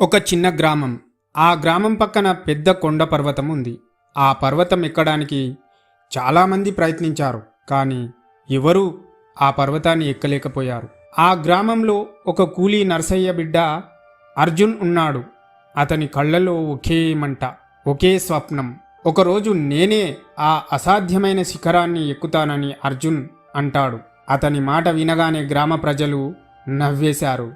ఒక చిన్న గ్రామం. ఆ గ్రామం పక్కన పెద్ద కొండ పర్వతం ఉంది. ఆ పర్వతం ఎక్కడానికి చాలామంది ప్రయత్నించారు కానీ ఎవరూ ఆ పర్వతాన్ని ఎక్కలేకపోయారు. ఆ గ్రామంలో ఒక కూలీ నర్సయ్య బిడ్డ అర్జున్ ఉన్నాడు. అతని కళ్ళలో ఒకే మంట ఒకే స్వప్నం. ఒకరోజు నేనే ఆ అసాధ్యమైన శిఖరాన్ని ఎక్కుతానని అర్జున్ అంటాడు. అతని మాట వినగానే గ్రామ ప్రజలు నవ్వేశారు.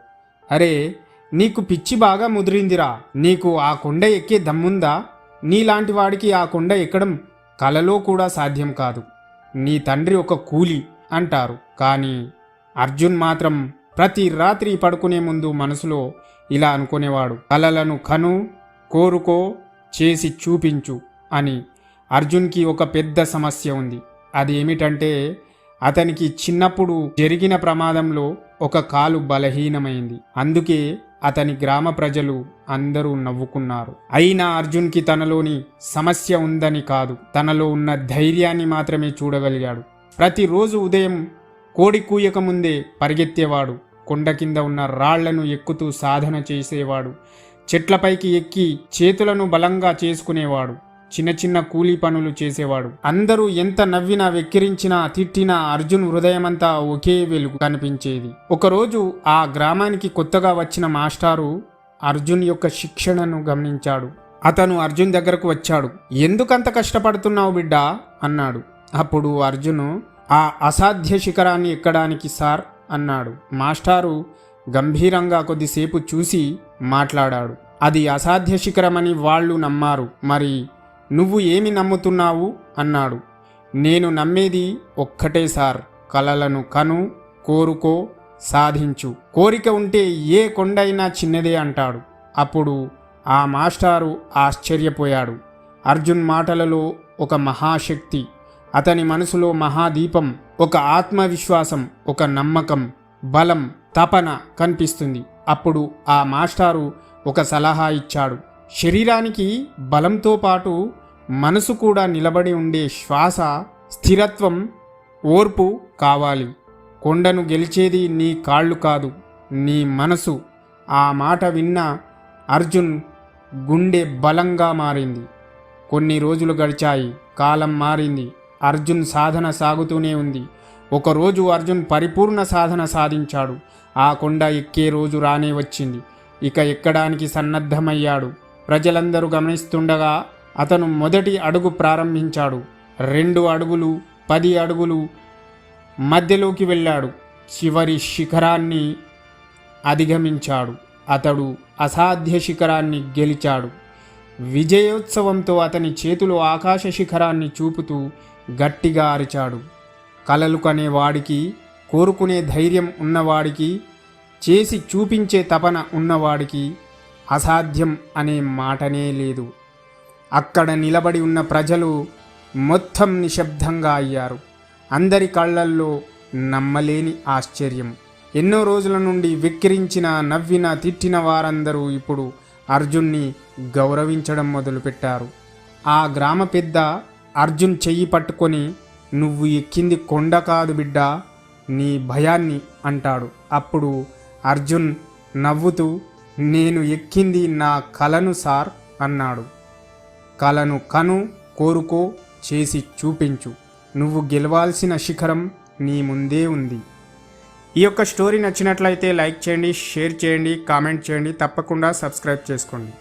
అరే నీకు పిచ్చి బాగా ముదిరిందిరా. నీకు ఆ కొండ ఎక్కే దమ్ముందా? నీలాంటి వాడికి ఆ కొండ ఎక్కడం కలలో కూడా సాధ్యం కాదు. నీ తండ్రి ఒక కూలి అంటారు. కానీ అర్జున్ మాత్రం ప్రతి రాత్రి పడుకునే ముందు మనసులో ఇలా అనుకునేవాడు. కలలను కను కోరుకో చేసి చూపించు అని అర్జున్కి ఒక పెద్ద సమస్య ఉంది. అది ఏమిటంటే అతనికి చిన్నప్పుడు జరిగిన ప్రమాదంలో ఒక కాలు బలహీనమైంది. అందుకే అతని గ్రామ ప్రజలు అందరూ నవ్వుకున్నారు. అయినా అర్జున్కి తనలోని సమస్య ఉందని కాదు. తనలో ఉన్న ధైర్యాన్ని మాత్రమే చూడగలిగాడు. ప్రతిరోజు ఉదయం కోడి కూయక ముందే పరిగెత్తేవాడు. కొండ కింద ఉన్న రాళ్ళను ఎక్కుతూ సాధన చేసేవాడు. చెట్లపైకి ఎక్కి చేతులను బలంగా చేసుకునేవాడు. చిన్న చిన్న కూలీ పనులు చేసేవాడు. అందరూ ఎంత నవ్వినా వెక్కిరించినా తిట్టినా అర్జున్ హృదయమంతా ఒకే వెలుగు కనిపించేది. ఒకరోజు ఆ గ్రామానికి కొత్తగా వచ్చిన మాస్టారు అర్జున్ యొక్క శిక్షణను గమనించాడు. అతను అర్జున్ దగ్గరకు వచ్చాడు. ఎందుకంత కష్టపడుతున్నావు బిడ్డా? అన్నాడు. అప్పుడు అర్జును ఆ అసాధ్య శిఖరాన్ని ఎక్కడానికి సార్? అన్నాడు. మాస్టారు గంభీరంగా కొద్దిసేపు చూసి మాట్లాడాడు. అది అసాధ్య శిఖరమని వాళ్ళు నమ్మారు. మరి నువ్వు ఏమి నమ్ముతున్నావు? అన్నాడు. నేను నమ్మేది ఒక్కటే సార్. కలలను కను కోరుకో సాధించు. కోరిక ఉంటే ఏ కొండైనా చిన్నదే అంటాడు. అప్పుడు ఆ మాస్టారు ఆశ్చర్యపోయాడు. అర్జున్ మాటలలో ఒక మహాశక్తి అతని మనసులో మహాదీపం ఒక ఆత్మవిశ్వాసం ఒక నమ్మకం బలం తపన కనిపిస్తుంది. అప్పుడు ఆ మాస్టారు ఒక సలహా ఇచ్చాడు. శరీరానికి బలంతో పాటు మనసు కూడా నిలబడి ఉండే శ్వాస స్థిరత్వం ఓర్పు కావాలి. కొండను గెలిచేది నీ కాళ్ళు కాదు నీ మనసు. ఆ మాట విన్న అర్జున్ గుండె బలంగా మారింది. కొన్ని రోజులు గడిచాయి కాలం మారింది. అర్జున్ సాధన సాగుతూనే ఉంది. ఒకరోజు అర్జున్ పరిపూర్ణ సాధన సాధించాడు. ఆ కొండ ఎక్కే రోజు రానే వచ్చింది. ఇక ఎక్కడానికి సన్నద్ధమయ్యాడు. ప్రజలందరూ గమనిస్తుండగా అతను మొదటి అడుగు ప్రారంభించాడు. రెండు అడుగులు పది అడుగులు మధ్యలోకి వెళ్ళాడు. చివరి శిఖరాన్ని అధిగమించాడు. అతడు అసాధ్య శిఖరాన్ని గెలిచాడు. విజయోత్సవంతో అతని చేతులు ఆకాశ శిఖరాన్ని చూపుతూ గట్టిగా అరిచాడు. కలలు కనేవాడికి కోరుకునే ధైర్యం ఉన్నవాడికి చేసి చూపించే తపన ఉన్నవాడికి అసాధ్యం అనే మాటనే లేదు. అక్కడ నిలబడి ఉన్న ప్రజలు మొత్తం నిశ్శబ్దంగా అయ్యారు. అందరి కళ్ళల్లో నమ్మలేని ఆశ్చర్యం. ఎన్నో రోజుల నుండి విక్కిరించిన నవ్విన తిట్టిన వారందరూ ఇప్పుడు అర్జున్ని గౌరవించడం మొదలుపెట్టారు. ఆ గ్రామ పెద్ద అర్జున్ చెయ్యి పట్టుకొని నువ్వు ఎక్కింది కొండ కాదు బిడ్డ నీ భయాన్ని అంటాడు. అప్పుడు అర్జున్ నవ్వుతూ నేను ఎక్కింది నా కలను సార్ అన్నాడు. కలను కను కోరుకో చేసి చూపించు. నువ్వు గెలవాల్సిన శిఖరం నీ ముందే ఉంది. ఈ యొక్క స్టోరీ నచ్చినట్లయితే లైక్ చేయండి షేర్ చేయండి కామెంట్ చేయండి తప్పకుండా సబ్స్క్రైబ్ చేసుకోండి.